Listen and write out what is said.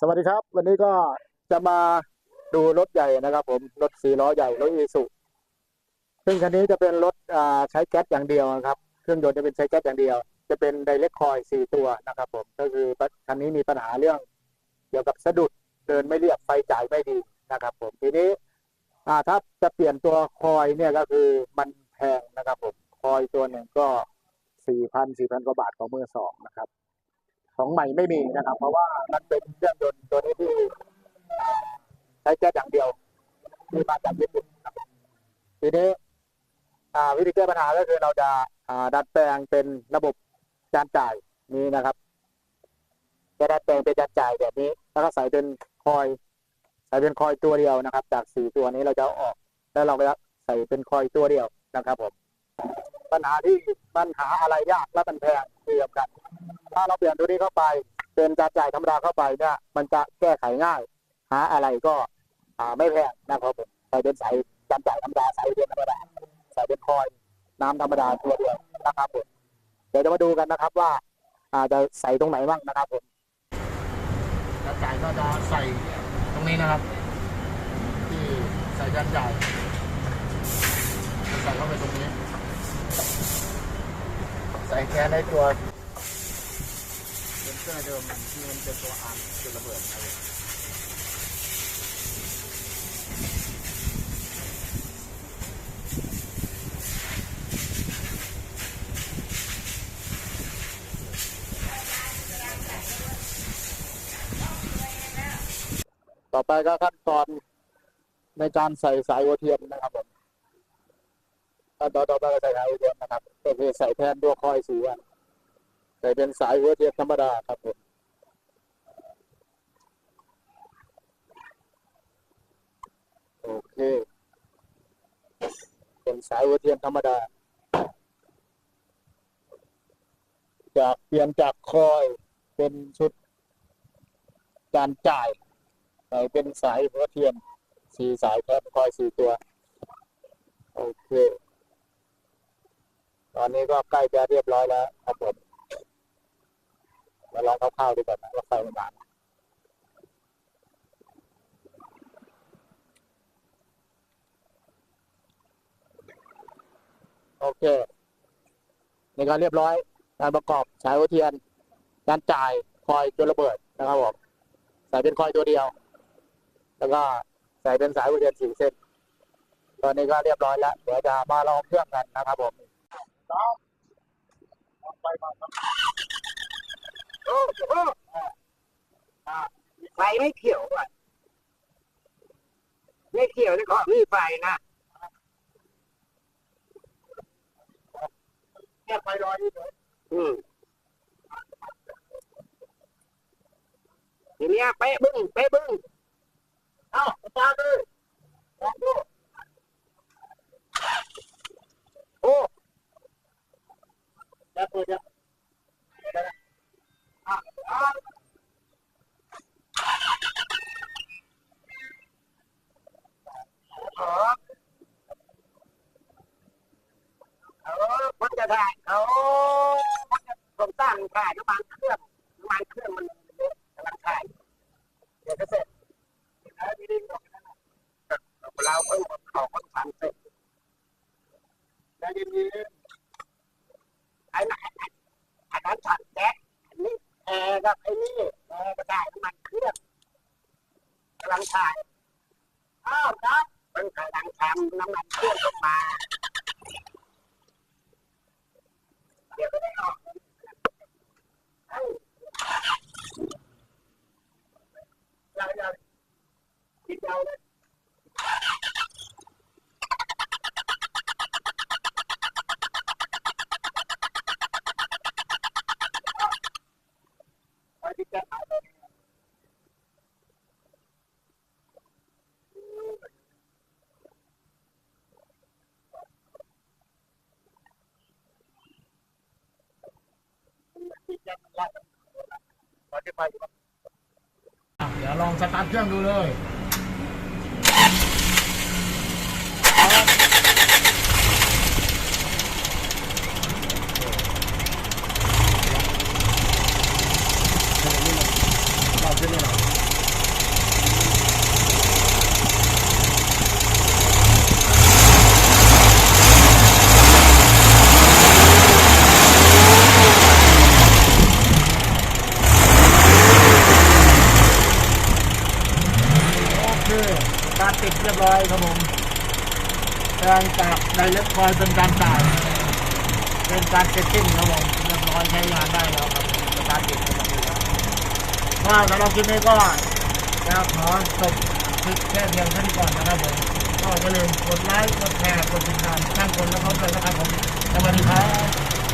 สวัสดีครับ วันนี้ก็จะมาดูรถใหญ่นะครับ ผมรถสี่ล้อใหญ่รถอีสุซึ่งคันนี้จะเป็นรถใช้แก๊สอย่างเดียวนะครับ เครื่องยนต์จะเป็นใช้แก๊สอย่างเดียว จะเป็นไดเรกคอยสี่ตัวนะครับ ผมก็คือคันนี้มีปัญหาเรื่องเกี่ยวกับสะดุดเดินไม่เรียบไฟจ่ายไม่ดีนะครับ ผมทีนี้ถ้าจะเปลี่ยนตัวคอยเนี่ยก็คือมันแพงนะครับ ผมคอยตัวหนึ่งก็สี่พันสี่พันกว่าบาทของมือสองนะครับ ของใหม่ไม่มีนะครับ เพราะว่ามันเป็นเครื่องยนต์ตัวนี้ที่ใช้แก๊สอย่างเดียวที่มาจากญี่ปุ่นครับทีนี้วิธีแก้ปัญหาก็คือเราจะาดัดแปลงเป็นระบบจานจ่ายนี้นะครับจะดัดแปลงเป็นจานจ่ายแบบนี้แล้วก็ใส่เป็นคอย ใส่เป็นคอยตัวเดียวนะครับ จากสี่ตัวนี้เราจะออก แล้วเราก็จะใส่เป็นคอยตัวเดียวนะครับผมปัญหาที่ปัญหาอะไรยากและมันแพงเทียบกัน ถ้าเราเปลี่ยนตัวนี้เข้าไป เป็นการจ่ายธรรมดาเข้าไปเนี่ยมันจะแก้ไขง่าย หาอะไรก็ไม่แพงนะครับผมใส่เป็นสายการจ่ายธรรมดาใส่เป็นธรรมดาใส่เป็นคอยน้ำธรรมดาตัวเดียวนะครับผมเดี๋ยวจะมาดูกันนะครับว่าอ่าจะใส่ตรงไหนบ้างนะครับผมการจ่ายก็จะใส่ตรงนี้นะครับ ที่ใส่การจ่ายใส่เข้าไปตรงนี้ ใส่แค่ในตัว เป็นเสื้อเดิมที่มันเป็นตัวอ่านจุดระเบิดครับต่อไปก็ขั้นตอนในการใส่สายหัวเทียมนะครับผมขั้นตอนต่อไปก็ใส่สายหัวเทียมนะครับก็คือใส่แทนตัวคอยสีอัน ใส่เป็นสายหัวเทียมธรรมดาครับผมโอเค เป็นสายหัวเทียมธรรมดา จากเปลี่ยนจากคอยเป็นชุดการจ่ายใส่เป็นสายหัวเทียมสี่สายแทนคอยสี่ตัว โอเค ตอนนี้ก็ใกล้จะเรียบร้อยแล้วครับผม มาลองคร่าวๆดูก่อนนะว่าไฟมันมาโอเคในการเรียบร้อยการประกอบสายหัวเทียนการจ่ายคอยตัวระเบิดนะครับผมใส่เป็นคอยตัวเดียว แล้วก็ใส่เป็นสายหัวเทียนสี่เส้นตอนนี้ก็เรียบร้อยแล้วเดี๋ยวจะมาลองเครื่องกันนะครับผมไปมาครับ โอ้โหไฟไม่เขียวอะไม่เขียวนี่ก็มีไฟนะแค่ไฟลอยนี่เฉยอืมทีเนี้ยเป๊ะบึ้งเป๊ะบึ้ง เอ้าตามเลยลองดู โอ้ แค่เปิดยัง โหเออมันจะได้เขามันจะผมสร้างขายน้ำมัน เครื่องน้ำมันเครื่องมันกำลังขายเดี๋ยวจะเสร็จแล้วที่นี้เราเพิ่งเขาคนทำเสร็จใจเย็นไอ้นั่นไอ้นั้นถังแก๊สอันนี้แอร์กับไอ้นี่แอร์ก็ได้น้ำมันเครื่องกำลังถ่ายอ้าวครับมันกำลังทำน้ำมันเครื่องออกมาเดี๋ยวไม่ได้ออกเอ้ยเราเราคิดเราเลย ๆไฟที่แก๊สหายไปที่แก๊สมันไล่มันตอนที่ไฟอยู่ เดี๋ยวลองสตาร์ทเครื่องดูเลย เราขึ้นเลยเหรอ กา ร้อยครับผมแปลงจากไดเล็กคอยเป็นการจ่ายเป็นการเซตติ้งครับผมเรียบร้อยใช้งานได้แล้วครับสตาร์ทติดปกติแล้วก็สำหรับคลิปนี้ก็จะขอจบคลิปแค่เพียงเท่านี้ก่อนนะครับผมก็อย่าลืมกดไลค์กดแชร์กดติดตามช่างคนและเขาด้วยนะครับผมสวัสดีครับ